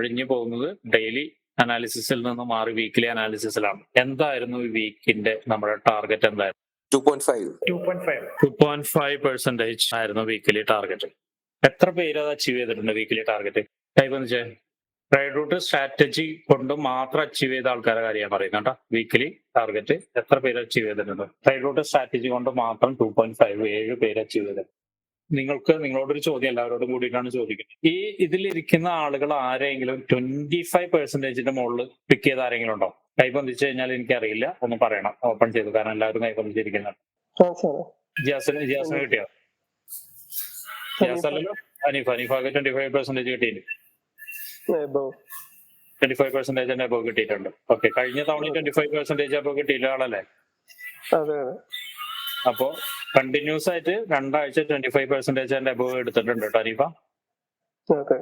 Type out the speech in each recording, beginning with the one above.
നമ്മൾ ഇനി പോകുന്നത് ഡെയിലി അനാലിസിസിൽ നിന്ന് മാറി വീക്കിലി അനാലിസിസിലാണ് എന്തായിരുന്നു ഈ വീക്കിന്റെ നമ്മുടെ ടാർഗറ്റ് എന്തായിരുന്നു? Two point five two point five two point five percentage ആയിരുന്നു വീക്കിലി ടാർഗറ്റ് എത്ര പേര് അത് അച്ചീവ് ചെയ്തിട്ടുണ്ട് വീക്കിലി ടാർഗറ്റ് കൈവന്നിച്ചേ റൈഡ് റൂട്ട് സ്ട്രാറ്റജി കൊണ്ട് മാത്രം അച്ചീവ് ചെയ്ത ആൾക്കാരെ കാര്യം ഞാൻ പറയുന്നത് കേട്ടോ. വീക്കിലി ടാർഗറ്റ് എത്ര പേര് അച്ചീവ് ചെയ്തിട്ടുണ്ട്? റൈഡ് റൂട്ട് സ്ട്രാറ്റജി കൊണ്ട് മാത്രം ടു പോയിന്റ് ഫൈവ് ഏഴ് പേര് അച്ചീവ് ചെയ്തിട്ടുണ്ട്. നിങ്ങൾക്ക് നിങ്ങളോടൊരു ചോദ്യം എല്ലാവരോടും കൂടിയിട്ടാണ് ചോദിക്കുന്നത്. ഈ ഇതിലിരിക്കുന്ന ആളുകൾ ആരെങ്കിലും ട്വന്റി ഫൈവ് പെർസെന്റേജിന്റെ മുകളിൽ പിക്ക് ചെയ്ത ആരെങ്കിലും ഉണ്ടോ? കൈബന്ധിച്ചു കഴിഞ്ഞാൽ എനിക്കറിയില്ല ഒന്ന് പറയണം. ഓപ്പൺ ചെയ്തു കാരണം എല്ലാവരും കൈബന്ധിച്ചിരിക്കുന്നുണ്ട് ജിയാസിന് ജിയാസിന് കിട്ടിയോ? ജിയാസ് അല്ലല്ലോ അനീഫ അനീഫാക്ക് ട്വന്റി ഫൈവ് പെർസെന്റേജ് കിട്ടിയിട്ടുണ്ട് ട്വന്റി ഫൈവ് പെർസെന്റേജ് അബോ കിട്ടിയിട്ടുണ്ട്. ഓക്കെ കഴിഞ്ഞ തവണ ട്വന്റി ഫൈവ് പെർസെന്റേജ് അബോ കിട്ടിയില്ല ആളല്ലേ? അപ്പോ കണ്ടിന്യൂസ് ആയിട്ട് രണ്ടാഴ്ച ട്വന്റി ഫൈവ് പെർസെന്റേജ് അബോവ് എടുത്തിട്ടുണ്ട് കേട്ടോ അനീഫ. അതെ.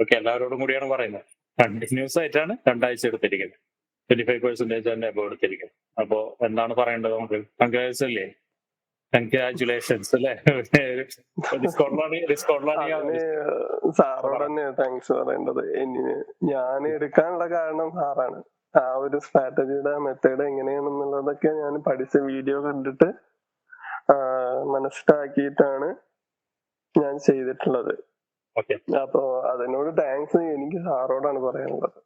ഓക്കെ എല്ലാവരോടും കൂടിയാണ് പറയുന്നത്. കണ്ടിന്യൂസ് ആയിട്ടാണ് രണ്ടാഴ്ച എടുത്തിരിക്കുന്നത്. ട്വന്റി ഫൈവ് പെർസെന്റേജ് തന്നെ അബോ എടുത്തിരിക്കുന്നത്. അപ്പോ എന്താണ് പറയേണ്ടത് നമുക്ക്? കൺഗ്രാറ്റ്സ് അല്ലേ? കൺഗ്രാചുലേഷൻസ് അല്ലേ? സാറോട് തന്നെ താങ്ക്സ് പറയേണ്ടത്. ഞാൻ എടുക്കാനുള്ള കാരണം സാറാണ്. ആ ഒരു സ്ട്രാറ്റജിയുടെ മെത്തേഡ് എങ്ങനെയാണെന്നുള്ളതൊക്കെ ഞാൻ പഠിച്ച വീഡിയോ കണ്ടിട്ട് മനസ്സിലാക്കിയിട്ടാണ് ഞാൻ ചെയ്തിട്ടുള്ളത്. അപ്പോ അതിനോട് താങ്ക്സ് എനിക്ക് സാറോടാണ് പറയാനുള്ളത്.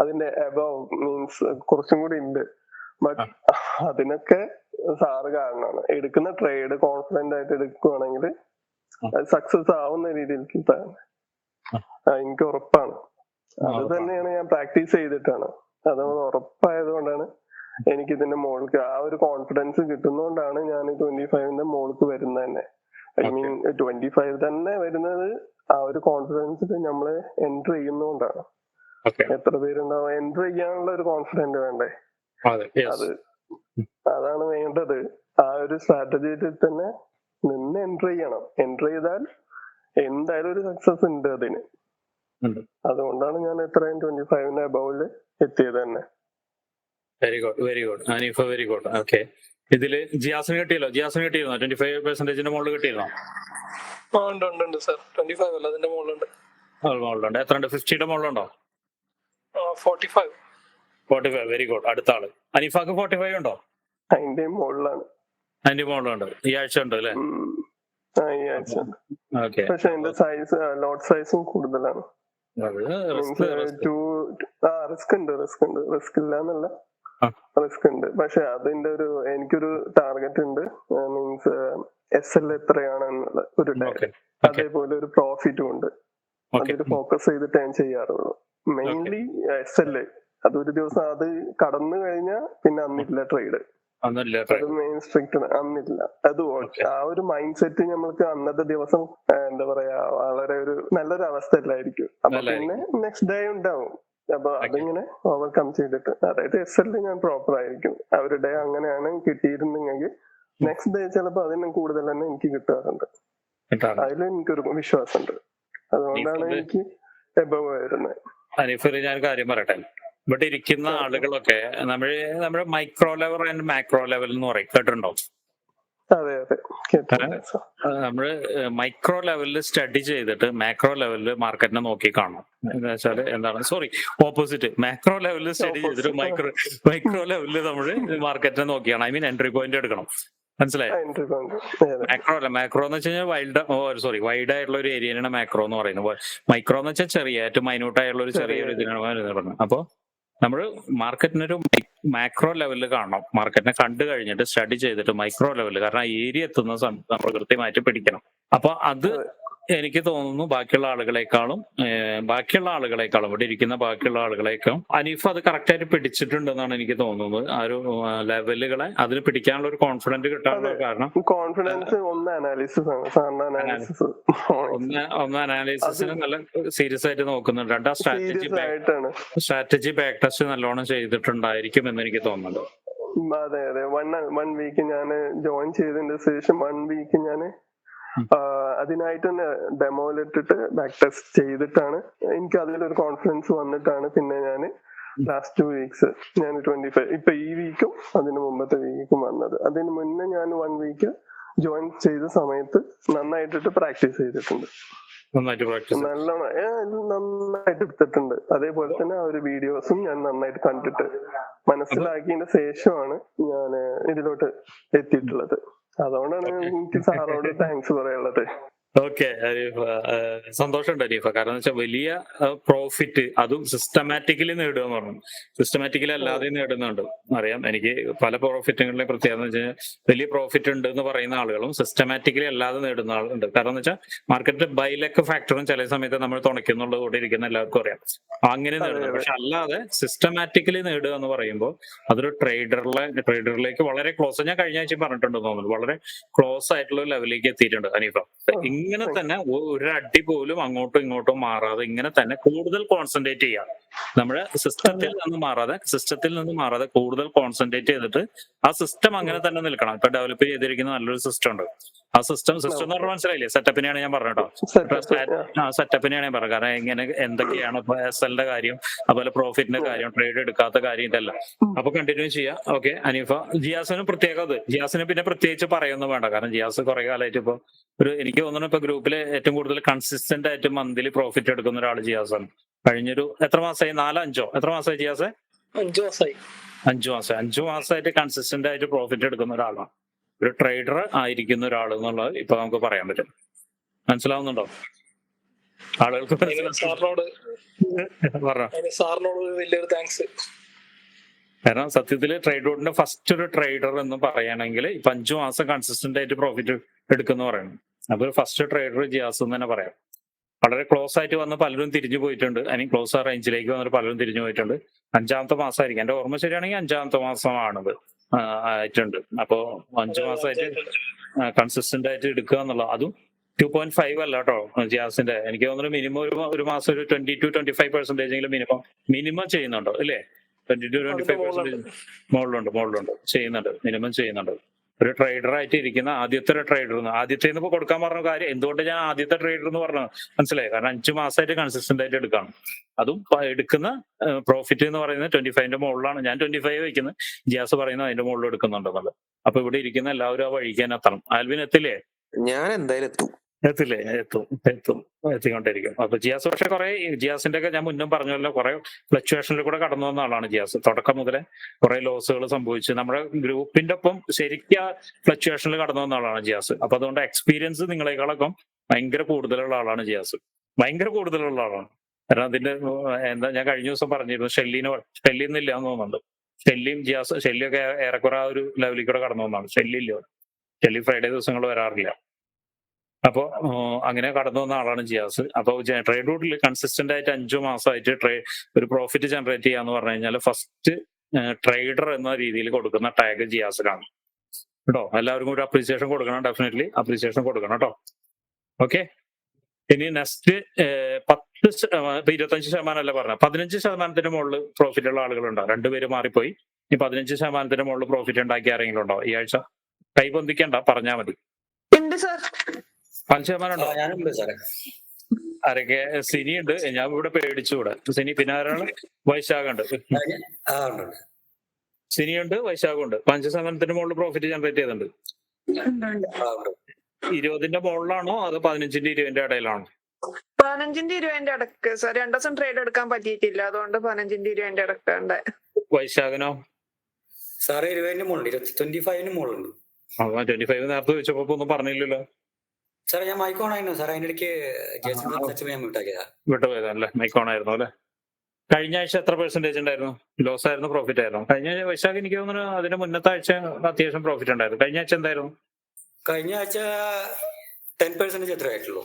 അതിന്റെ അബവ് മീൻസ് കുറച്ചും കൂടി ഉണ്ട്. ബട്ട് അതിനൊക്കെ സാറ് കാരണമാണ്. എടുക്കുന്ന ട്രേഡ് കോൺഫിഡന്റ് ആയിട്ട് എടുക്കുവാണെങ്കിൽ സക്സസ് ആവുന്ന രീതിയിലേക്ക് തന്നെ എനിക്ക് ഉറപ്പാണ്. അത് തന്നെയാണ് ഞാൻ പ്രാക്ടീസ് ചെയ്തിട്ടാണ്. അത് ഉറപ്പായത് കൊണ്ടാണ് എനിക്ക് ഇതിന്റെ മോൾക്ക് ആ ഒരു കോൺഫിഡൻസ് കിട്ടുന്നോണ്ടാണ് ഞാൻ ട്വന്റി ഫൈവിന്റെ മോൾക്ക് വരുന്നത് തന്നെ ഐ മീൻ ട്വന്റി ഫൈവ് തന്നെ വരുന്നത് ആ ഒരു കോൺഫിഡൻസിൽ നമ്മൾ എന്റർ ചെയ്യുന്നോണ്ടാണ്. എത്ര പേരുണ്ടാവും? എന്റർ ചെയ്യാനുള്ള ഒരു കോൺഫിഡന്റ് വേണ്ടേ? അതെ അത് അതാണ് വേണ്ടത്. ആ ഒരു സ്ട്രാറ്റജിയിൽ തന്നെ നിന്ന് എന്റർ ചെയ്യണം. എന്റർ ചെയ്താൽ എന്തായാലും ഒരു സക്സസ് ഉണ്ട് അതിന്. അതുകൊണ്ടാണ് ഞാൻ എത്രയും ട്വന്റി ഫൈവിന്റെ അബൌവിൽ എത്തിയത് തന്നെ. Very good very good Aneefa very good okay ഇതിൽ ജിയാസിന് കിട്ടിയല്ലോ? ജിയാസിന് കിട്ടിയിരുന്നോ? ട്വന്റി ഫൈവ് പെർസെന്റേജിന്റെ മുകളിൽ കിട്ടിയിരുന്നോ ഉണ്ട് ഉണ്ട് ഉണ്ട് സർ ട്വന്റി ഫൈവ് അല്ല അതിന്റെ മുകളിലുണ്ട് അത് മുകളിലുണ്ട് എത്ര ഉണ്ട്? ഫിഫ്റ്റിയുടെ മുകളിലുണ്ടോ forty five forty five very good അടുത്ത ആൾ. അനീഫാക്ക് ഫോർട്ടി ഫൈവ് ഉണ്ടോ? അതിന്റെ മുകളിലാണ് അതിന്റെ മുകളിലുണ്ട് ഈ ആഴ്ച ഉണ്ട് അല്ലേ? ഈ ആഴ്ച ഓക്കെ പക്ഷെ എന്റെ സൈസ് ലോട്ട് സൈസും കൂടുതലാണ്. റിസ്ക് ഉണ്ട് റിസ്ക് ഉണ്ട്. റിസ്ക് ഇല്ല എന്നല്ല. റിസ്ക് ഉണ്ട്. പക്ഷെ അതിന്റെ ഒരു എനിക്കൊരു ടാർഗറ്റ് ഉണ്ട്. മീൻസ് എസ് എൽ എത്രയാണ് ഒരു അതേപോലെ ഒരു പ്രോഫിറ്റും ഉണ്ട്. അതിൽ ഫോക്കസ് ചെയ്തിട്ട് ഞാൻ ചെയ്യാറുള്ളൂ. മെയിൻലി എസ് എൽ അതൊരു ദിവസം അത് കടന്നു കഴിഞ്ഞാൽ പിന്നെ അന്നില്ല ട്രേഡ് അത് മെയിൻ സ്ട്രിക്റ്റ് അന്നില്ല. അത് ആ ഒരു മൈൻഡ് സെറ്റ് നമ്മൾക്ക് അന്നത്തെ ദിവസം എന്താ പറയാ വളരെ ഒരു നല്ലൊരു അവസ്ഥയിലായിരിക്കും അപ്പൊ പിന്നെ നെക്സ്റ്റ് ഡേ ഉണ്ടാവും. അപ്പൊ. അതിങ്ങനെ ഓവർകം ചെയ്തിട്ട് അതായത് എസ് എൽ ഞാൻ പ്രോപ്പർ ആയിരിക്കും. അവരുടെ അങ്ങനെയാണ് കിട്ടിയിരുന്നെങ്കിൽ നെക്സ്റ്റ് ഡേ ചിലപ്പോ അതിനും കൂടുതൽ തന്നെ എനിക്ക് കിട്ടാറുണ്ട്. അതിൽ എനിക്കൊരു വിശ്വാസമുണ്ട്. അതുകൊണ്ടാണ് എനിക്ക് എബവ് വരുന്നത് ഞാൻ കാര്യം പറയട്ടെ? ഇവിടെ ഇരിക്കുന്ന ആളുകളൊക്കെ നമ്മൾ നമ്മുടെ micro level and macro level എന്ന് പറയും. കേട്ടിട്ടുണ്ടോ? അതെ നമ്മൾ മൈക്രോ ലെവലിൽ സ്റ്റഡി ചെയ്തിട്ട് മാക്രോ ലെവലിൽ മാർക്കറ്റിനെ നോക്കി കാണണം. എന്താ വെച്ചാൽ എന്താണ്? സോറി ഓപ്പോസിറ്റ് മാക്രോ ലെവലിൽ സ്റ്റഡി ചെയ്തിട്ട് മൈക്രോ മൈക്രോ ലെവലിൽ നമ്മൾ മാർക്കറ്റിനെ നോക്കിയാണ് ഐ മീൻ എൻട്രി പോയിന്റ് എടുക്കണം. മനസ്സിലായോ. മാക്രോ അല്ല മാക്രോ എന്ന് വെച്ച് കഴിഞ്ഞാൽ വൈൽഡ് സോറി വൈഡ് ആയിട്ടുള്ള ഒരു ഏരിയയാണ് മാക്രോ എന്ന് പറയുന്നത്. മൈക്രോ എന്ന് വെച്ചാൽ ചെറിയ ഏറ്റവും മൈന്യൂട്ട് ആയിട്ടുള്ള ഒരു ചെറിയ ഒരു ചെറിയ ഇതിനാണ് പറയുന്നത് അപ്പോ നമ്മൾ മാർക്കറ്റിനൊരു മാക്രോ ലെവലിൽ കാണണം മാർക്കറ്റിനെ കണ്ടു കഴിഞ്ഞിട്ട് സ്റ്റഡി ചെയ്തിട്ട് മൈക്രോ ലെവലിൽ കാരണം ഏരിയ എത്തുന്ന സമയത്ത് നമ്മൾ കൃത്യമായിട്ട് പിടിക്കണം അപ്പൊ അതെ. എനിക്ക് തോന്നുന്നു ബാക്കിയുള്ള ആളുകളെക്കാളും ബാക്കിയുള്ള ആളുകളെക്കാളും ഇവിടെ ഇരിക്കുന്ന ബാക്കിയുള്ള ആളുകളെക്കാളും അനീഫ് അത് കറക്റ്റായിട്ട് പിടിച്ചിട്ടുണ്ടെന്നാണ് എനിക്ക് തോന്നുന്നത്. ആ ഒരു ലെവലുകളെ അതിന് പിടിക്കാനുള്ള ഒരു കോൺഫിഡന്റ് കിട്ടാനുള്ള. കാരണം കോൺഫിഡൻസ് ഒന്ന് അനാലിസിസ് അനാലിസിസ് ഒന്ന് അനാലിസിസിന് നല്ല സീരിയസ് ആയിട്ട് നോക്കുന്നുണ്ട്. രണ്ട് സ്ട്രാറ്റജി സ്ട്രാറ്റജി ബാക്ക് ടെസ്റ്റ് നല്ലോണം ചെയ്തിട്ടുണ്ടായിരിക്കും എന്ന് എനിക്ക് തോന്നുന്നുണ്ട്. അതെ അതെ. വൺ വൺ വീക്ക് ഞാൻ ജോയിൻ ചെയ്തതിന്റെ ശേഷം വൺ വീക്ക് ഞാൻ. അതിനായിട്ട് തന്നെ ഡെമോയിലിട്ടിട്ട് ബാക്ക് ടെസ്റ്റ് ചെയ്തിട്ടാണ്. എനിക്ക് അതിലൊരു കോൺഫിഡൻസ് വന്നിട്ടാണ് പിന്നെ ഞാൻ ലാസ്റ്റ് ടു വീക്സ് ഞാൻ ട്വന്റി ഫൈവ് ഇപ്പൊ ഈ വീക്കും അതിന് മുമ്പത്തെ വീക്കും വന്നത്. അതിന് മുന്നേ ഞാൻ വൺ വീക്ക് ജോയിൻ ചെയ്ത സമയത്ത് നന്നായിട്ടിട്ട് പ്രാക്ടീസ് ചെയ്തിട്ടുണ്ട്. നല്ലോണം നന്നായിട്ട് എടുത്തിട്ടുണ്ട്. അതേപോലെ തന്നെ ആ ഒരു വീഡിയോസും ഞാൻ നന്നായിട്ട് കണ്ടിട്ട് മനസ്സിലാക്കിയതിന് ശേഷമാണ് ഞാൻ ഇതിലോട്ട് എത്തിയിട്ടുള്ളത്. അതുകൊണ്ടാണ് എനിക്ക് സാറോട് താങ്ക്സ് പറയാനുള്ളത്. ഓക്കെ അരീഫ് സന്തോഷമുണ്ട് അരീഫ. കാരണം വെച്ചാൽ വലിയ പ്രോഫിറ്റ് അതും സിസ്റ്റമാറ്റിക്കലി നേടുക എന്ന് പറഞ്ഞു. സിസ്റ്റമാറ്റിക്കലി അല്ലാതെ നേടുന്നുണ്ട്. അറിയാം എനിക്ക് പല പ്രോഫിറ്റുകളിലെ പ്രത്യേകത എന്ന് വെച്ചാൽ വലിയ പ്രോഫിറ്റ് ഉണ്ട് എന്ന് പറയുന്ന ആളുകളും സിസ്റ്റമാറ്റിക്കലി അല്ലാതെ നേടുന്ന ആളുണ്ട് കാരണം എന്ന് വെച്ചാൽ മാർക്കറ്റ് ബൈലക്ക് ഫാക്ടറും ചില സമയത്ത് നമ്മൾ തുണയ്ക്കുന്നുള്ളത് കൂടെ ഇരിക്കുന്ന എല്ലാവർക്കും അറിയാം. അങ്ങനെ നേടുന്നത് പക്ഷെ അല്ലാതെ സിസ്റ്റമാറ്റിക്കലി നേടുക എന്ന് പറയുമ്പോൾ അതൊരു ട്രേഡറിലെ ട്രേഡറിലേക്ക് വളരെ ക്ലോസ് ഞാൻ കഴിഞ്ഞ ആഴ്ച പറഞ്ഞിട്ടുണ്ടെന്ന് തോന്നുന്നു. വളരെ ക്ലോസ് ആയിട്ടുള്ള ഒരു ലെവലിലേക്ക് എത്തിയിട്ടുണ്ട് അനീഫ ഇങ്ങനെ തന്നെ ഒരു അടി പോലും അങ്ങോട്ടും ഇങ്ങോട്ടും മാറാതെ ഇങ്ങനെ തന്നെ കൂടുതൽ കോൺസെൻട്രേറ്റ് ചെയ്യാം. നമ്മുടെ സിസ്റ്റത്തിൽ നിന്ന് മാറാതെ സിസ്റ്റത്തിൽ നിന്ന് മാറാതെ കൂടുതൽ കോൺസെൻട്രേറ്റ് ചെയ്തിട്ട് ആ സിസ്റ്റം അങ്ങനെ തന്നെ നിൽക്കണം. ഇപ്പൊ ഡെവലപ്പ് ചെയ്തിരിക്കുന്ന നല്ലൊരു സിസ്റ്റം ഉണ്ട്. ആ സിസ്റ്റം സിസ്റ്റം എന്ന് പറഞ്ഞാൽ മനസ്സിലായില്ലേ? സെറ്റപ്പിനെയാണ് ഞാൻ പറഞ്ഞത് കേട്ടോ. സെറ്റപ്പിനെയാണ് ഞാൻ പറഞ്ഞത്. കാരണം എങ്ങനെ എന്തൊക്കെയാണ് ഇപ്പൊ എസ് എല്ലിന്റെ കാര്യം അതുപോലെ പ്രോഫിറ്റിന്റെ കാര്യം ട്രേഡ് എടുക്കാത്ത കാര്യം ഇതല്ല. അപ്പൊ കണ്ടിന്യൂ ചെയ്യാം. ഓക്കെ അനീഫ. ജിയാസിന് പ്രത്യേകത അത്. ജിയാസിന് പിന്നെ പ്രത്യേകിച്ച് പറയൊന്നും വേണ്ട. കാരണം ജിയാസ് കുറെ കാലമായിട്ട് ഇപ്പൊ ഒരു എനിക്ക് തോന്നുന്നു ഇപ്പൊ ഗ്രൂപ്പിലെ ഏറ്റവും കൂടുതൽ കൺസിസ്റ്റന്റ് ആയിട്ട് മന്ത്ലി പ്രോഫിറ്റ് എടുക്കുന്ന ഒരാൾ ജിയാസാണ്. കഴിഞ്ഞൊരു എത്ര മാസമായി നാലോ അഞ്ചോ? എത്ര മാസമായി ചെയ്യാസ് അഞ്ചു മാസമായി അഞ്ചു മാസം അഞ്ചു മാസമായിട്ട് കൺസിസ്റ്റന്റ് ആയിട്ട് പ്രോഫിറ്റ് എടുക്കുന്ന ഒരാളാണ്. ഒരു ട്രേഡർ ആയിരിക്കുന്ന ഒരാൾ എന്നുള്ളത് ഇപ്പൊ നമുക്ക് പറയാൻ പറ്റും. മനസ്സിലാവുന്നുണ്ടോ? ആളുകൾക്ക് സാറിനോട് വലിയൊരു താങ്ക്സ് കാരണം സത്യത്തിൽ ട്രേഡ് ബോർഡിന്റെ ഫസ്റ്റ് ഒരു ട്രേഡർ എന്ന് പറയുകയാണെങ്കിൽ ഇപ്പൊ അഞ്ചു മാസം കൺസിസ്റ്റന്റ് ആയിട്ട് പ്രോഫിറ്റ് എടുക്കുന്ന പറയണം അപ്പൊ ഫസ്റ്റ് ട്രേഡർ ജിയാസ് എന്ന് തന്നെ പറയാം. വളരെ ക്ലോസ് ആയിട്ട് വന്ന് പലരും തിരിഞ്ഞു പോയിട്ടുണ്ട്. മീൻ ക്ലോസ് ആ റേഞ്ചിലേക്ക് വന്നിട്ട് പലരും തിരിഞ്ഞു പോയിട്ടുണ്ട്. അഞ്ചാമത്തെ മാസമായിരിക്കും. എന്റെ ഓർമ്മ ശരിയാണെങ്കിൽ അഞ്ചാമത്തെ മാസമാണത് ആയിട്ടുണ്ട്. അപ്പോ അഞ്ചു മാസമായിട്ട് കൺസിസ്റ്റന്റ് ആയിട്ട് എടുക്കുക എന്നുള്ളത്. അതും ടു പോയിന്റ് ഫൈവ് അല്ല കേട്ടോ ജിയാസിന്റെ. എനിക്ക് തോന്നുന്നു മിനിമം ഒരു ഒരു മാസം ഒരു twenty two twenty five percentage എങ്കിലും മിനിമം മിനിമം ചെയ്യുന്നുണ്ടോ അല്ലേ twenty two twenty five percentage മുകളിലുണ്ട് മുകളിലുണ്ട് ചെയ്യുന്നുണ്ട് മിനിമം ചെയ്യുന്നുണ്ട്. ഒരു ട്രേഡർ ആയിട്ട് ഇരിക്കുന്ന ആദ്യത്തെ ഒരു ട്രേഡർ ആദ്യത്തെ ഇപ്പൊ കൊടുക്കാൻ പറഞ്ഞ കാര്യം എന്തുകൊണ്ട് ഞാൻ ആദ്യത്തെ ട്രേഡർ എന്ന് പറഞ്ഞു മനസ്സിലായി? കാരണം അഞ്ചു മാസമായിട്ട് കൺസിസ്റ്റന്റ് ആയിട്ട് എടുക്കണം. അതും എടുക്കുന്ന പ്രോഫിറ്റ് എന്ന് പറയുന്നത് ട്വന്റി ഫൈവിന്റെ മുകളിലാണ്. ഞാൻ ട്വന്റി ഫൈവ് വയ്ക്കുന്നത് ജിയാസ് പറയുന്നത് അതിന്റെ മുകളിൽ എടുക്കുന്നുണ്ടെന്നുള്ളത്. അപ്പൊ ഇവിടെ ഇരിക്കുന്ന എല്ലാവരും ആ വഴിക്കാൻ എത്തണം. ആൽവിൻ എത്തില്ലേ? ഞാൻ എന്തായാലും എത്തും. എത്തില്ലേ? എത്തും എത്തും എത്തിക്കൊണ്ടിരിക്കും. അപ്പൊ ജിയാസ് പക്ഷെ കുറെ ജിയാസിന്റെ ഒക്കെ ഞാൻ മുന്നും പറഞ്ഞല്ലോ കുറെ ഫ്ലക്ച്വേഷനിൽ കൂടെ കടന്നു വന്ന ആളാണ് ജിയാസ്. തുടക്കം മുതലേ കുറെ ലോസുകൾ സംഭവിച്ചു നമ്മുടെ ഗ്രൂപ്പിന്റെ ഒപ്പം ശരിക്കും ആ ഫ്ലക്ച്വേഷനിൽ കടന്നു വന്ന ആളാണ് ജിയാസ്. അപ്പൊ അതുകൊണ്ട് എക്സ്പീരിയൻസ് നിങ്ങളെക്കാളൊക്കെ ഭയങ്കര കൂടുതലുള്ള ആളാണ് ജിയാസ്. ഭയങ്കര കൂടുതലുള്ള ആളാണ്. കാരണം അതിന്റെ എന്താ ഞാൻ കഴിഞ്ഞ ദിവസം പറഞ്ഞിരുന്നു ഷെല്ലിന് ഷെല്ലി ഇല്ല എന്ന് തോന്നുന്നുണ്ട്. ഷെല്ലിയും ജിയാസ് ഷെല്ലിയൊക്കെ ഏറെക്കുറെ ആ ഒരു ലെവലിൽ കൂടെ കടന്നു വന്നാണ്. ഷെല്ലി ഇല്ല ഷെല്ലി ഫ്രൈഡേ ദിവസങ്ങൾ വരാറില്ല. അപ്പോ അങ്ങനെ കടന്നു വന്ന ആളാണ് ജിയാസ്. അപ്പൊ ട്രേഡ് റൂട്ടിൽ കൺസിസ്റ്റന്റ് ആയിട്ട് അഞ്ചു മാസമായിട്ട് ട്രേ ഒരു പ്രോഫിറ്റ് ജനറേറ്റ് ചെയ്യാന്ന് പറഞ്ഞു കഴിഞ്ഞാൽ ഫസ്റ്റ് ട്രേഡർ എന്ന രീതിയിൽ കൊടുക്കുന്ന ടാഗ് ജിയാസിലാണ് കേട്ടോ? എല്ലാവർക്കും ഒരു അപ്രീസിയേഷൻ കൊടുക്കണം ഡെഫിനറ്റ്ലി അപ്രീസിയേഷൻ കൊടുക്കണം കേട്ടോ. ഓക്കെ ഇനി നെക്സ്റ്റ് പത്ത് ഇരുപത്തഞ്ച് ശതമാനം അല്ല പറഞ്ഞ. പതിനഞ്ച് ശതമാനത്തിന് മുകളിൽ പ്രോഫിറ്റ് ഉള്ള ആളുകളുണ്ടോ? രണ്ടുപേര് മാറിപ്പോയി. ഇനി പതിനഞ്ച് ശതമാനത്തിന് മുകളിൽ പ്രോഫിറ്റ് ഉണ്ടാക്കി ആരെങ്കിലും ഉണ്ടോ? ഈ ആഴ്ച കൈ പൊന്തിക്കണ്ട പറഞ്ഞാൽ മതി. പതിനഞ്ച് ശതമാനം ഉണ്ടോ ഞാനുണ്ട് സാറേ. ആരൊക്കെ? സിനി ഉണ്ട് ഞാൻ ഇവിടെ പേടിച്ചുകൂടെ. സിനി പിന്നെ ആരാണ് വൈശാഖ് ഉണ്ട് ആ ഉണ്ട് ഉണ്ട്. സിനി ഉണ്ട് വൈശാഖ് ഉണ്ട് പതിനഞ്ച് ശതമാനത്തിന് മുകളിൽ പ്രോഫിറ്റ് ജനറേറ്റ് ചെയ്തിട്ടുണ്ട്. ഉണ്ട്. ഇരുപതിന്റെ മുകളിലാണോ അതോ പതിനഞ്ചിന്റെ ഇരുപതിന്റെ ഇടയിലാണോ? പതിനഞ്ചിന്റെ ഇരുപതിന്റെ ഇടയ്ക്ക്. സാർ രണ്ടു ദിവസം ട്രേഡ് എടുക്കാൻ പറ്റിയിട്ടില്ല. അതുകൊണ്ട് പതിനഞ്ചിന്റെ ഇരുപതിന്റെ ഇടക്കുണ്ട് വൈശാഖനോ? സാറേ ഇരുപതിന്റെ മുകളിൽ ട്വന്റി ഫൈവിന് മുകളിലുണ്ട്. ട്വന്റി ഫൈവ് നേരത്തെ ചോദിച്ചപ്പോ ഒന്നും പറഞ്ഞില്ലല്ലോ. സാറേ ഞാൻ മൈക്ക് ഓൺ ആയിരുന്നു. സാറേ അതിന്റെ ഇടയ്ക്ക് ജേസൺ ടച്ച് ഞാൻ വിട്ടാക്കിയതാ വിട്ടുപോയതല്ലേ? മൈക്കോൺ ആയിരുന്നു അല്ലേ? കഴിഞ്ഞ ആഴ്ച എത്ര പെർസെന്റേജ് ഉണ്ടായിരുന്നു? ലോസ് ആയിരുന്നു പ്രോഫിറ്റ് ആയിരുന്നു. കഴിഞ്ഞ വൈശാഖ് എനിക്ക് തോന്നുന്നു അതിന്റെ മുന്നത്തെ ആഴ്ച അത്യാവശ്യം പ്രോഫിറ്റ് ഉണ്ടായിരുന്നു. കഴിഞ്ഞ ആഴ്ച എന്തായിരുന്നു? കഴിഞ്ഞ ആഴ്ച ടെൻ പെർസെന്റേജ് എത്ര ആയിട്ടുള്ളൂ.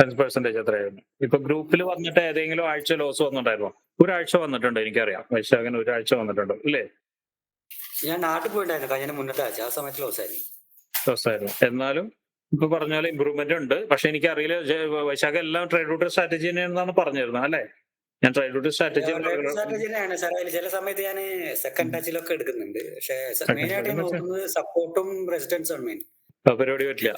ടെൻ പെർസെന്റേജ് എത്രയായിരുന്നു ഇപ്പൊ ഗ്രൂപ്പിൽ വന്നിട്ട് ഏതെങ്കിലും ആഴ്ച ലോസ് വന്നിട്ടുണ്ടായിരുന്നു? ഒരാഴ്ച വന്നിട്ടുണ്ട് എനിക്കറിയാം. വൈശാഖിന് ഒരാഴ്ച വന്നിട്ടുണ്ട് ഇല്ലേ? ഞാൻ നാട്ടിൽ പോയിട്ടുണ്ടായിരുന്നു കഴിഞ്ഞ മുന്നത്തെ ആഴ്ച. ആ സമയത്ത് ലോസ് ആയിരുന്നു. ലോസ് ആയിരുന്നു. എന്നാലും ഇപ്പൊ പറഞ്ഞാൽ ഇമ്പ്രൂവ്മെന്റ് ഉണ്ട്. പക്ഷെ എനിക്ക് അറിയില്ല വൈശാഖ എല്ലാം ട്രേഡ് റൂട്ട് സ്ട്രാറ്റജി തന്നെയാണെന്നാണ് പറഞ്ഞിരുന്നത് അല്ലേ? ഞാൻ trade route strategy strategy sir അതിൽ ചില സമയത്ത് ഞാൻ സെക്കൻഡ് ടച്ചിലൊക്കെ എടുക്കുന്നുണ്ട്. പക്ഷെ മെയിൻ ആയിട്ട് നോക്കുന്നത് സപ്പോർട്ടും റെസിസ്റ്റൻസും ആണ് മെയിൻ പരിപാടി പറ്റില്ല.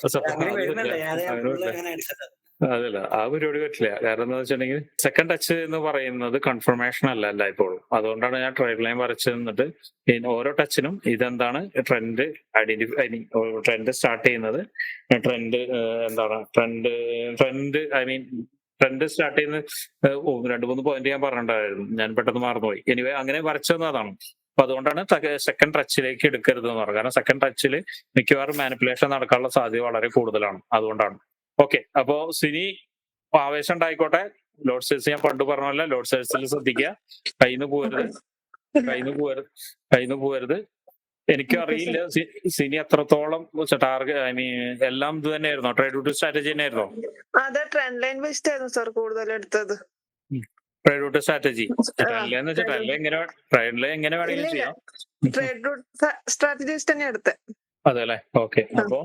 അതല്ല ആ പരിപാടി പറ്റില്ല. കാരണം എന്താ വെച്ചിട്ടുണ്ടെങ്കിൽ സെക്കൻഡ് ടച്ച് എന്ന് പറയുന്നത് കൺഫർമേഷൻ അല്ല അല്ല ഇപ്പോഴും അതുകൊണ്ടാണ് ഞാൻ ട്രേഡ് ലൈൻ വരച്ച് നിന്നിട്ട് ഓരോ ടച്ചിനും ഇതെന്താണ് ട്രെൻഡ് ഐഡന്റിഫൈ ട്രെൻഡ് സ്റ്റാർട്ട് ചെയ്യുന്നത്. ട്രെൻഡ് എന്താണ്? Trend trend I mean trend start ചെയ്യുന്ന രണ്ട് മൂന്ന് പോയിന്റ് ഞാൻ പറഞ്ഞിട്ടുണ്ടായിരുന്നു. ഞാൻ പെട്ടെന്ന് മറന്നുപോയി. എനിവേ അങ്ങനെ വരച്ചു തന്നതാണ് അപ്പൊ അതുകൊണ്ടാണ് സെക്കൻഡ് ടച്ചിലേക്ക് എടുക്കരുത് എന്ന് പറഞ്ഞത്. കാരണം സെക്കൻഡ് ടച്ചിൽ മിക്കവാറും മാനിപ്പുലേഷൻ നടക്കാനുള്ള സാധ്യത വളരെ കൂടുതലാണ്. അതുകൊണ്ടാണ്. ഓക്കെ അപ്പോ സിനി ആവേശം ഉണ്ടായിക്കോട്ടെ. ലോഡ് സെൽസ് ഞാൻ പണ്ട് പറഞ്ഞല്ല ലോഡ് സെൽസിൽ ശ്രദ്ധിക്കുക. കയ്യിന്ന് പോകരുത് കയ്യിന്ന് പോകരുത് കയ്യിന്ന് പോകരുത് എനിക്കും അറിയില്ല. സിനി എത്രത്തോളം ടാർഗറ്റ് ഐ മീൻ എല്ലാം ഇത് തന്നെയായിരുന്നോ? ട്രേഡ് റൂട്ട് സ്ട്രാറ്റജി തന്നെയായിരുന്നോ? അതെ ട്രെൻഡ് ലൈൻ ബേസ്ഡ് ആയിരുന്നു സാർ കൂടുതൽ എടുത്തത്. ട്രേഡ് റൂട്ട് സ്ട്രാറ്റജി വെച്ചാൽ എങ്ങനെ എങ്ങനെ വേണമെങ്കിലും ചെയ്യാം. ട്രേഡ് റൂട്ട് സ്ട്രാറ്റജിസ്റ്റ് തന്നെ എടുത്ത്. അതെ അല്ലെ? ഓക്കെ അപ്പോ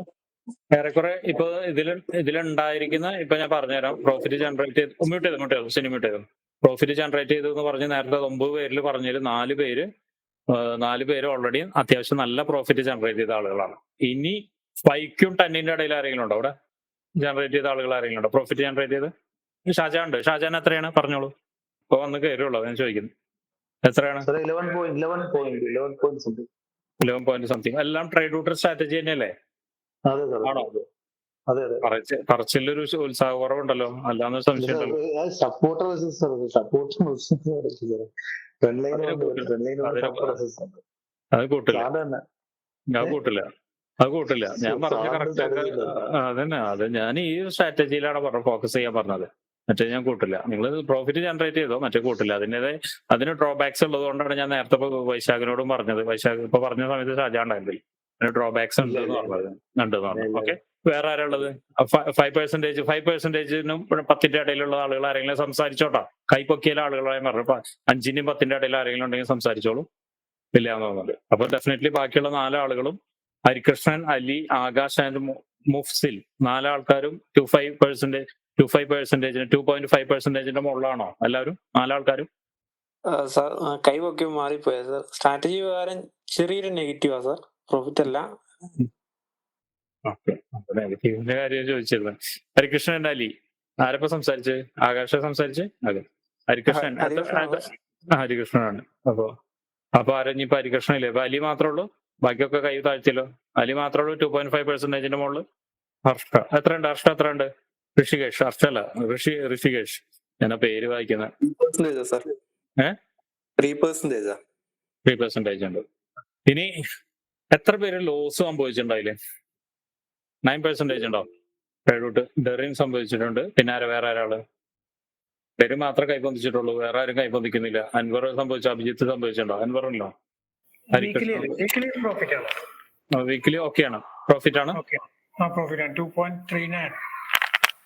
ഏറെക്കുറെ ഇപ്പൊ ഇതിൽ ഇതിലുണ്ടായിരിക്കുന്ന ഇപ്പൊ ഞാൻ പറഞ്ഞുതരാം. പ്രോഫിറ്റ് ജനറേറ്റ് ചെയ്ത് മ്യൂട്ട് ചെയ്തു മ്യൂട്ട് ചെയ്തു? സിനി മ്യൂട്ട് ചെയ്തു? പ്രോഫിറ്റ് ജനറേറ്റ് ചെയ്തു എന്ന് പറഞ്ഞ് നേരത്തെ ഒമ്പത് പേരിൽ പറഞ്ഞതിൽ നാല് പേര് നാല് പേര് ഓൾറെഡി അത്യാവശ്യം നല്ല പ്രോഫിറ്റ് ജനറേറ്റ് ചെയ്ത ആളുകളാണ്. ഇനി ഫൈക്കും ടെന്നിന്റെ ഇടയിൽ ആരെങ്കിലും ഉണ്ടോ അവിടെ? ജനറേറ്റ് ചെയ്ത ആളുകൾ ആരെങ്കിലും ഉണ്ടോ? പ്രോഫിറ്റ് ജനറേറ്റ് ചെയ്ത്? ഷാജാൻ ഉണ്ട് ഷാജാൻ എത്രയാണ്? പറഞ്ഞോളൂ. ഇപ്പൊ വന്ന് കയറുള്ളൂ ഞാൻ ചോദിക്കുന്നു. എത്രയാണ്? ഇലവൻ പോയിന്റ് സംതിങ് എല്ലാം ട്രേഡ് റൂട്ടർ സ്ട്രാറ്റജി തന്നെയല്ലേ? ആണോ? പറച്ചിലൊരു ഉത്സാഹ കുറവുണ്ടല്ലോ അല്ലാന്ന് സംശയം അത് കൂട്ടില്ല. അത് കൂട്ടില്ല. അത് കൂട്ടില്ല. ഞാൻ പറഞ്ഞ കറക്റ്റ്. അതന്നെ. അത് ഞാൻ ഈ സ്ട്രാറ്റജിയിലാണ് പറഞ്ഞത് ഫോക്കസ് ചെയ്യാൻ പറഞ്ഞത്. മറ്റേ ഞാൻ കൂട്ടില്ല. നിങ്ങൾ പ്രോഫിറ്റ് ജനറേറ്റ് ചെയ്തോ? മറ്റേ കൂട്ടില്ല. അതിന്റെ അതിന് ഡ്രോബാക്സ് ഉള്ളത് കൊണ്ടാണ് ഞാൻ നേരത്തെ വൈശാഖിനോടും പറഞ്ഞത്. വൈശാഖ് ഇപ്പൊ പറഞ്ഞ സമയത്ത് ഷാജാ ഉണ്ടായിരുന്നില്ല അതിന് ഡ്രോബാക്സ് ഉണ്ട് എന്ന് ഉണ്ട് പറഞ്ഞു ഓക്കെ വേറെ ആരുള്ളത് ഫൈവ് പെർസെന്റേജ് ഫൈവ് പെർസെന്റേജിനും പത്തിന്റെ ഇടയിലുള്ള ആളുകൾ ആരെങ്കിലും സംസാരിച്ചോട്ടാ? കൈപ്പൊക്കിയ ആളുകളായി പറഞ്ഞു അഞ്ചിനും പത്തിന്റെ ഇടയിൽ ആരെങ്കിലും ഉണ്ടെങ്കിൽ സംസാരിച്ചോളൂ. ഇല്ല എന്ന് തോന്നുന്നുണ്ട് അപ്പൊ ഡെഫിനറ്റ്ലി ബാക്കിയുള്ള നാലാളുകളും Harikrishnan Ali Akash and Mufsil നാലാൾക്കാരും two five percentage two five പെർസെന്റേജിന് two point five പെർസെന്റേജിന്റെ മുകളിലാണോ എല്ലാവരും? നാലാൾക്കാരും? സാർ കൈവൊക്കെ മാറിപ്പോയ? സാർ സ്ട്രാറ്റജി പ്രകാരം ചെറിയൊരു നെഗറ്റീവാ സാർ. പ്രോഫിറ്റ് അല്ല. നെഗറ്റീവിന്റെ കാര്യം ഹരികൃഷ്ണൻ അലി ആരപ്പ സംസാരിച്ച്? ആകാശ സംസാരിച്ച്? അതെ. ഹരികൃഷ്ണൻ. ഹരികൃഷ്ണനാണ്. അപ്പോ അപ്പൊ ആരഞ്ഞിപ്പോ ഹരികൃഷ്ണൻ ഇല്ലേ അപ്പൊ അലി മാത്രമേ ഉള്ളൂ? ബാക്കിയൊക്കെ കൈ താഴ്ത്തിയല്ലോ? അലി മാത്രമേ ഉള്ളൂ? ടു പോയിന്റ് ഫൈവ് പെർസെന്റേജിന്റെ മുകളിൽ ഹർഷ. എത്ര ഉണ്ട് ഹർഷ എത്ര ഉണ്ട് ഋഷികേഷ് അർച്ചല ഋഷി ഋഷികേഷ്. ഞാൻ ആ പേര് വായിക്കുന്ന? ത്രീ പെർസെന്റേജാ ഉണ്ട്. ഇനി എത്ര പേര് ലോസ് സംഭവിച്ചിട്ടുണ്ടായില്ലേ? നയൻ പെർസെന്റേജ് ഉണ്ടോ? റൂട്ട് ഡെറിൻ സംഭവിച്ചിട്ടുണ്ട്. പിന്നെ ആരാ? വേറെ ആരാൾ? ഡെറി മാത്രമേ കൈപ്പൊന്നിച്ചിട്ടുള്ളൂ വേറെ ആരും കൈപ്പൊന്നിക്കുന്നില്ല അൻവർ സംഭവിച്ചു? അഭിജിത്ത് സംഭവിച്ചിട്ടുണ്ടോ? അൻവർ ഉണ്ടോ? വീക്കിലി വീക്കിലി പ്രോഫിറ്റ് ആണ്. വീക്കിലി ഓക്കെ ആണ്. പ്രോഫിറ്റ് ആണ്. പ്രോഫിറ്റ് ആണ്. ടു പോയിന്റ് ത്രീ നയൻ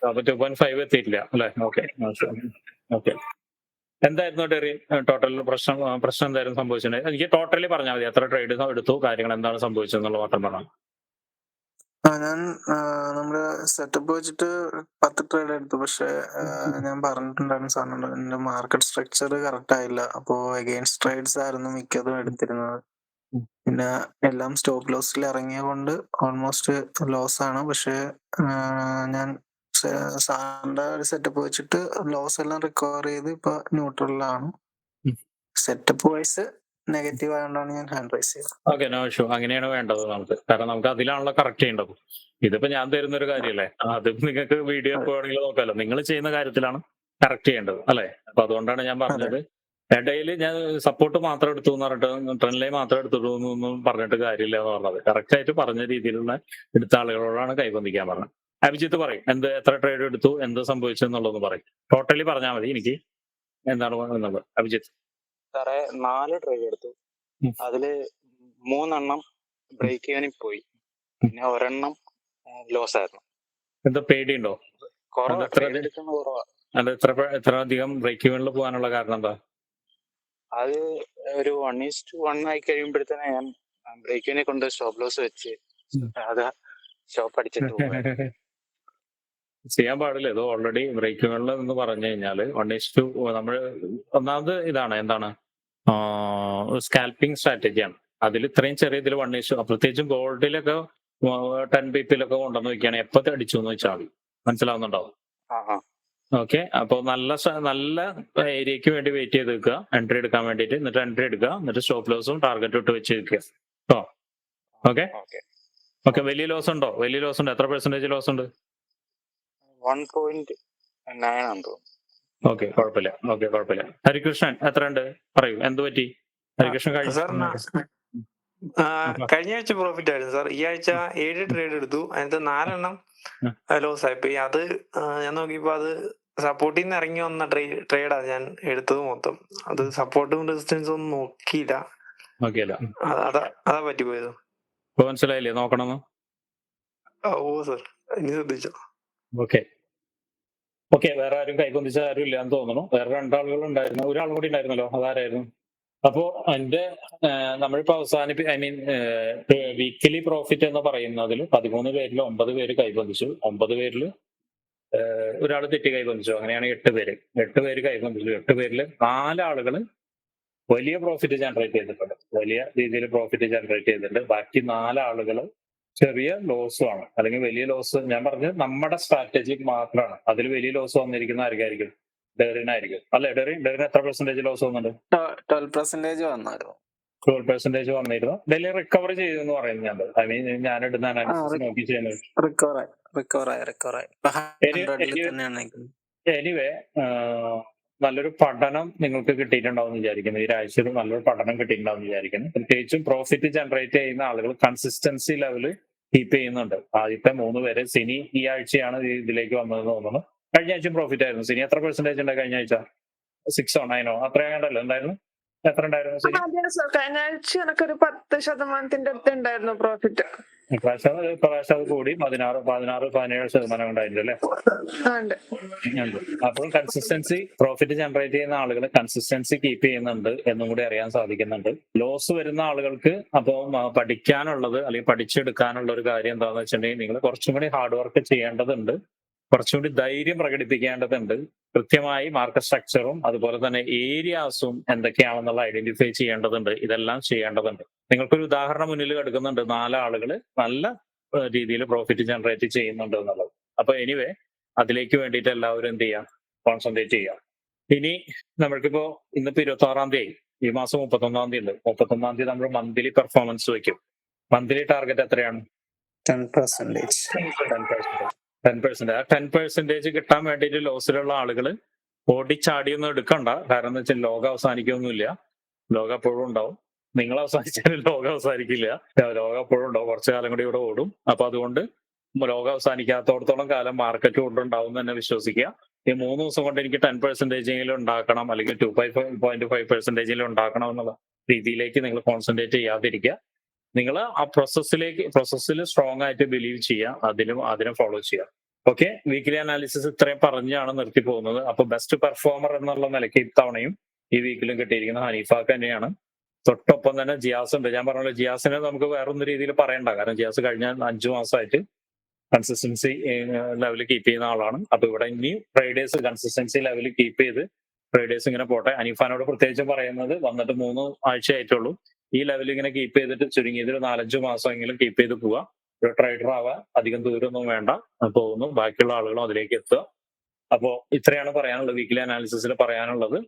അപ്പൊ ടു പോയിന്റ് ഫൈവ് എത്തിയിട്ടില്ല അല്ലെ? ഓക്കെ. ഓക്കെ. എന്തായിരുന്നു ടെറി ടോട്ടൽ പ്രശ്നം പ്രശ്നം എന്തായിരുന്നു സംഭവിച്ചത് എനിക്ക് ടോട്ടലി പറഞ്ഞാൽ മതി എത്ര ട്രേഡ് എടുത്തു കാര്യങ്ങൾ എന്താണ് സംഭവിച്ചതെന്നുള്ള മാത്രം പറഞ്ഞു ആ ഞാൻ നമ്മുടെ സെറ്റപ്പ് വെച്ചിട്ട് പത്ത് ട്രേഡ് എടുത്തു പക്ഷെ ഞാൻ പറഞ്ഞിട്ടുണ്ടായിരുന്നു സാറിനോട് എന്റെ മാർക്കറ്റ് സ്ട്രക്ചർ കറക്റ്റ് ആയില്ല അപ്പോ അഗെയിൻസ്റ്റ് ട്രേഡ്സ് ആയിരുന്നു മിക്കതും എടുത്തിരുന്നത്. പിന്നെ എല്ലാം സ്റ്റോപ്പ് ലോസിൽ ഇറങ്ങിയ കൊണ്ട് ഓൾമോസ്റ്റ് ലോസ് ആണ് പക്ഷെ ഞാൻ സാറിന്റെ ഒരു സെറ്റപ്പ് വെച്ചിട്ട് ലോസ് എല്ലാം റിക്കവർ ചെയ്ത് ഇപ്പൊ ന്യൂട്രലിലാണ് ഉം. സെറ്റപ്പ് വൈസ് നെഗറ്റീവ് ആയതുകൊണ്ടാണ് ഞാൻ ഹാൻഡ് റൈസ് ചെയ്തത്. ഓക്കെ നോ ഇഷ്യൂ അങ്ങനെയാണ് വേണ്ടത് നമുക്ക്. കാരണം നമുക്ക് അതിലാണല്ലോ കറക്റ്റ് ചെയ്യേണ്ടത്. ഇതിപ്പോ ഞാൻ തരുന്ന ഒരു കാര്യമല്ലേ അത് നിങ്ങൾക്ക് വീഡിയോ എപ്പോ വേണമെങ്കിലും നോക്കാമല്ലോ നിങ്ങൾ ചെയ്യുന്ന കാര്യത്തിലാണ് കറക്റ്റ് ചെയ്യേണ്ടത് അല്ലെ? അപ്പൊ അതുകൊണ്ടാണ് ഞാൻ പറഞ്ഞത്. ഇടയിൽ ഞാൻ സപ്പോർട്ട് മാത്രം എടുത്തു എന്ന് പറഞ്ഞിട്ട് ട്രെൻഡിലെ മാത്രം എടുത്തിട്ടു എന്നൊന്നും പറഞ്ഞിട്ട് കാര്യമില്ല എന്ന് പറഞ്ഞത്. കറക്റ്റ് ആയിട്ട് പറഞ്ഞ രീതിയിലുള്ള എടുത്ത ആളുകളോടാണ് കൈബന്ധിക്കാൻ പറഞ്ഞത്. അഭിജിത്ത് പറയും എന്ത് എത്ര ട്രേഡ് എടുത്തു എന്ത് സംഭവിച്ചു എന്നുള്ളതെന്ന് പറയും. ടോട്ടലി പറഞ്ഞാൽ മതി എനിക്ക്. എന്താണ് എന്നുള്ളത്. അഭിജിത്ത്. സാറേ നാല് ട്രേഡ് എടുത്തു. അതിൽ മൂന്നെണ്ണം ബ്രേക്ക് ചെയ്യാനും പോയി. പിന്നെ ഒരെണ്ണം ലോസ് ആയിരുന്നു. എന്താ പേടിയുണ്ടോ? അത് എത്ര എത്ര അധികം ബ്രേക്ക് ഈവനിൽ പോകാനുള്ള കാരണം എന്താ? അത് ഒരു വൺ ഈസ്റ്റ് വൺ ആയി കഴിയുമ്പോഴത്തേനെ ഞാൻ ബ്രേക്കിനെ കൊണ്ട് സ്റ്റോപ്പ് ലോസ് വെച്ച് അതാ ഷോപ്പ് അടിച്ചിട്ട്. ചെയ്യാൻ പാടില്ല. ഇത് ഓൾറെഡി ബ്രേക്ക് എന്ന് പറഞ്ഞു കഴിഞ്ഞാൽ വൺ ഈസ് ടു നമ്മൾ ഒന്നാമത് ഇതാണ് എന്താണ്? സ്കാൽപ്പിംഗ് സ്ട്രാറ്റജിയാണ് അതിൽ ഇത്രയും ചെറിയ ഇതിൽ വൺ ഈസ് പ്രത്യേകിച്ചും ഗോൾഡിലൊക്കെ ടെൻ ബി പിയിലൊക്കെ കൊണ്ടുവന്ന് വെക്കുകയാണെങ്കിൽ എപ്പോ അടിച്ചു എന്ന് വെച്ചാൽ മതി. മനസ്സിലാവുന്നുണ്ടോ? ആ ആ. ഓക്കെ അപ്പൊ നല്ല നല്ല ഏരിയക്ക് വേണ്ടി വെയിറ്റ് ചെയ്ത് വെക്കുക. എൻട്രി എടുക്കാൻ വേണ്ടിയിട്ട്. എന്നിട്ട് എൻട്രി എടുക്കുക. എന്നിട്ട് സ്റ്റോപ്പ് ലോസും ടാർഗറ്റും ഇട്ട് വെച്ച് വെക്കുക. കേട്ടോ ഓക്കെ. ഓക്കെ വലിയ ലോസ് ഉണ്ടോ? വലിയ ലോസ് ഉണ്ട്. എത്ര പെർസെന്റേജ് ലോസ് ഉണ്ട്? വൺ പോയിന്റ് നയൻ ആണ് തോന്നുന്നു. ഓക്കെ കുഴപ്പമില്ല ഓക്കെ കുഴപ്പമില്ല ഹരികൃഷ്ണൻ എത്ര ഉണ്ട് പറയൂ എന്ത് പറ്റി? ഹരികൃഷ്ണൻ സാർ കഴിഞ്ഞ ആഴ്ച പ്രോഫിറ്റ് ആയിരുന്നു സാർ. ഈ ആഴ്ച ഏഴ് ട്രേഡ് എടുത്തു. അതിനകത്ത് നാലെണ്ണം ലോസ് ആയി. പോയി അത് ഞാൻ നോക്കിയപ്പോ അത് സപ്പോർട്ടിൽ നിന്ന് ഇറങ്ങി വന്ന ട്രേഡാ ഞാൻ എടുത്തത് മൊത്തം. അത് സപ്പോർട്ടും റെസിസ്റ്റൻസും ഒന്നും നോക്കിയില്ല. ഓക്കെ അല്ല അത് അതാ പറ്റിപ്പോയത്. മനസ്സിലായില്ലേ? നോക്കണമെന്ന് ഓ സാർ. ഇനി ശ്രദ്ധിച്ചോ. ഓക്കെ ഓക്കെ വേറെ ആരും കൈകൊണ്ടിച്ച ആരും ഇല്ല എന്ന് തോന്നുന്നു. വേറെ രണ്ടാളുകൾ ഉണ്ടായിരുന്നു ഒരാൾ കൂടി ഉണ്ടായിരുന്നല്ലോ. അതാരായിരുന്നു? അപ്പോ എന്റെ നമ്മളിപ്പോ അവസാനിപ്പി ഐ മീൻ വീക്കിലി പ്രോഫിറ്റ് എന്ന് പറയുന്നതിൽ പതിമൂന്ന് പേരിൽ ഒമ്പത് പേര് കൈബന്ധിച്ചു ഒമ്പത് പേരിൽ ഒരാൾ തെറ്റി കൈബന്ധിച്ചു അങ്ങനെയാണ് എട്ട് പേര്. എട്ട് പേര് കൈബന്ധിച്ചു എട്ട് പേരിൽ നാലാളുകൾ വലിയ പ്രോഫിറ്റ് ജനറേറ്റ് ചെയ്തിട്ടുണ്ട്. വലിയ രീതിയിൽ പ്രോഫിറ്റ് ജനറേറ്റ് ചെയ്തിട്ടുണ്ട്. ബാക്കി നാലാളുകൾ ചെറിയ ലോസും ആണ്. അല്ലെങ്കിൽ വലിയ ലോസ് ഞാൻ പറഞ്ഞത് നമ്മുടെ സ്ട്രാറ്റജി മാത്രമാണ്. അതിൽ വലിയ ലോസ് വന്നിരിക്കുന്ന ആർക്കായിരിക്കും? ഡെറിനായിരിക്കും അല്ലെ ഡെറിൻ ഡെറിന് എത്ര പെർസെന്റേജ് ലോസ് വന്നിട്ടുണ്ട്? പെർസെന്റേജ് വന്നായിരുന്നു. ട്വൽവ് പെർസെന്റേജ് വന്നിരുന്നു. ഡെല്ലി റിക്കവർ ചെയ്തു എന്ന് പറയുന്നുണ്ട് ഐ മീൻ ഞാൻ ഇടുന്ന അനാലിസിസ് നോക്കി ചെയ്യുന്നത്. റിക്കവർ ആയി. റിക്കവർ ആയി റിക്കവർ ആയി. എനിവേ നല്ലൊരു പഠനം നിങ്ങൾക്ക് കിട്ടിയിട്ടുണ്ടാവും എന്ന് വിചാരിക്കുന്നു. ഈ ആഴ്ചയിൽ നല്ലൊരു പഠനം കിട്ടിയിട്ടുണ്ടാവും വിചാരിക്കുന്നു. പ്രത്യേകിച്ചും പ്രോഫിറ്റ് ജനറേറ്റ് ചെയ്യുന്ന ആളുകൾ കൺസിസ്റ്റൻസി ലെവൽ കീപ്പ് ചെയ്യുന്നുണ്ട്. ആദ്യത്തെ മൂന്ന് പേര് സിനി ഈ ആഴ്ചയാണ് ഇതിലേക്ക് വന്നതെന്ന് തോന്നുന്നു. കഴിഞ്ഞ ആഴ്ച പ്രോഫിറ്റ് ആയിരുന്നു. സിനി എത്ര പെർസെന്റേജ് ഉണ്ട് കഴിഞ്ഞ ആഴ്ച? സിക്സോ നയനോ അത്രയാണ്ടല്ലോ എന്തായിരുന്നു? എത്ര ഉണ്ടായിരുന്നു കഴിഞ്ഞ ആഴ്ച എനിക്കൊരു പത്ത് ശതമാനത്തിന്റെ അടുത്ത് ഉണ്ടായിരുന്നു പ്രോഫിറ്റ് ഇപ്രാവശ്യം അത് കൂടി പതിനാറ് പതിനാറ് പതിനേഴ് ശതമാനം ഉണ്ടായിട്ടുണ്ട് അല്ലേ? അപ്പോൾ കൺസിസ്റ്റൻസി പ്രോഫിറ്റ് ജനറേറ്റ് ചെയ്യുന്ന ആളുകൾ കൺസിസ്റ്റൻസി കീപ്പ് ചെയ്യുന്നുണ്ട് എന്നും കൂടി അറിയാൻ സാധിക്കുന്നുണ്ട്. ലോസ് വരുന്ന ആളുകൾക്ക് അപ്പോൾ പഠിക്കാനുള്ളത് അല്ലെങ്കിൽ പഠിച്ചെടുക്കാനുള്ള ഒരു കാര്യം എന്താണെന്ന് വെച്ചിട്ടുണ്ടെങ്കിൽ നിങ്ങൾ കുറച്ചും കൂടി ഹാർഡ് വർക്ക് ചെയ്യേണ്ടതുണ്ട്. കുറച്ചും കൂടി ധൈര്യം പ്രകടിപ്പിക്കേണ്ടതുണ്ട്. കൃത്യമായി മാർക്കറ്റ് സ്ട്രക്ചറും അതുപോലെ തന്നെ ഏരിയാസും എന്തൊക്കെയാണെന്നുള്ള ഐഡന്റിഫൈ ചെയ്യേണ്ടതുണ്ട്. ഇതെല്ലാം ചെയ്യേണ്ടതുണ്ട്. നിങ്ങൾക്കൊരു ഉദാഹരണം മുന്നിൽ കിടക്കുന്നുണ്ട് നാലാളുകൾ നല്ല രീതിയിൽ പ്രോഫിറ്റ് ജനറേറ്റ് ചെയ്യുന്നുണ്ട് എന്നുള്ളത്. അപ്പൊ എനിവേ അതിലേക്ക് വേണ്ടിയിട്ട് എല്ലാവരും എന്ത് ചെയ്യാം? കോൺസെൻട്രേറ്റ് ചെയ്യാം. ഇനി നമ്മൾക്കിപ്പോ ഇന്നിപ്പോ ഇരുപത്തി ആറാം തീയതി ഈ മാസം മുപ്പത്തൊന്നാം തീയതി ഉണ്ട്. മുപ്പത്തൊന്നാം തീയതി നമ്മൾ മന്ത്ലി പെർഫോമൻസ് വെക്കും മന്ത്ലി ടാർഗറ്റ് എത്രയാണ്? Ten percentage ten percentage ten percent ആ ടെൻ പെർസെന്റേജ് കിട്ടാൻ വേണ്ടിയിട്ട് ലോസിലുള്ള ആളുകൾ ഓടിച്ചാടിയൊന്നും എടുക്കണ്ട. കാരണം എന്ന് വെച്ചാൽ ലോകം അവസാനിക്കൊന്നുമില്ല. ലോകം എപ്പോഴും ഉണ്ടാവും. നിങ്ങൾ അവസാനിച്ചാലും ലോകം അവസാനിക്കില്ല. ലോകം എപ്പോഴും ഉണ്ടാവും. കുറച്ചു കാലം കൂടി ഇവിടെ ഓടും. അപ്പൊ അതുകൊണ്ട് ലോകം അവസാനിക്കാത്തോടത്തോളം കാലം മാർക്കറ്റ് കൊണ്ടുണ്ടാവും തന്നെ വിശ്വസിക്കുക. ഈ മൂന്ന് ദിവസം കൊണ്ട് എനിക്ക് ടെൻ പെർസെന്റേജ് എങ്കിലും ഉണ്ടാക്കണം. അല്ലെങ്കിൽ ടു ഫൈവ് പോയിന്റ് ഫൈവ് പെർസെന്റേജിലും ഉണ്ടാക്കണം എന്നുള്ള രീതിയിലേക്ക് നിങ്ങൾ കോൺസെൻട്രേറ്റ് ചെയ്യാതിരിക്കുക. നിങ്ങൾ ആ പ്രോസസ്സിലേക്ക് പ്രോസസ്സിൽ സ്ട്രോങ് ആയിട്ട് ബിലീവ് ചെയ്യുക അതിലും അതിനെ ഫോളോ ചെയ്യുക ഓക്കെ വീക്കിലി അനാലിസിസ് ഇത്രയും പറഞ്ഞാണ് നിർത്തി പോകുന്നത്. അപ്പൊ ബെസ്റ്റ് പെർഫോമർ എന്നുള്ള നിലയ്ക്ക് ഇത്തവണയും ഈ വീക്കിലും കിട്ടിയിരിക്കുന്ന ഹനീഫാക്ക് തന്നെയാണ്. തൊട്ടൊപ്പം തന്നെ ജിയാസ് ഉണ്ട്. ഞാൻ പറഞ്ഞല്ലോ ജിയാസിനെ നമുക്ക് വേറൊന്നും രീതിയിൽ പറയണ്ട. കാരണം ജിയാസ് കഴിഞ്ഞ അഞ്ചു മാസമായിട്ട് കൺസിസ്റ്റൻസി ലെവൽ കീപ്പ് ചെയ്യുന്ന ആളാണ്. അപ്പൊ ഇവിടെ ഇനി ഫ്രൈഡേസ് കൺസിസ്റ്റൻസി ലെവൽ കീപ്പ് ചെയ്ത് ഫ്രൈഡേസ് ഇങ്ങനെ പോട്ടെ. അനീഫാനോട് പ്രത്യേകിച്ച് പറയുന്നത് വന്നിട്ട് മൂന്ന് ആഴ്ച ആയിട്ടുള്ളൂ ഈ ലെവൽ ഇങ്ങനെ കീപ്പ് ചെയ്തിട്ട് ചുരുങ്ങിയത് ഒരു നാലഞ്ചു മാസമെങ്കിലും കീപ്പ് ചെയ്ത് പോവുക. ഒരു ട്രേഡർ ആവാൻ അധികം ദൂരമൊന്നും വേണ്ട. പോകുന്നു. ബാക്കിയുള്ള ആളുകളും അതിലേക്ക് എത്തുക. അപ്പോ ഇത്രയാണ് പറയാനുള്ളത്. വീക്കിലി അനാലിസിസിൽ പറയാനുള്ളത്.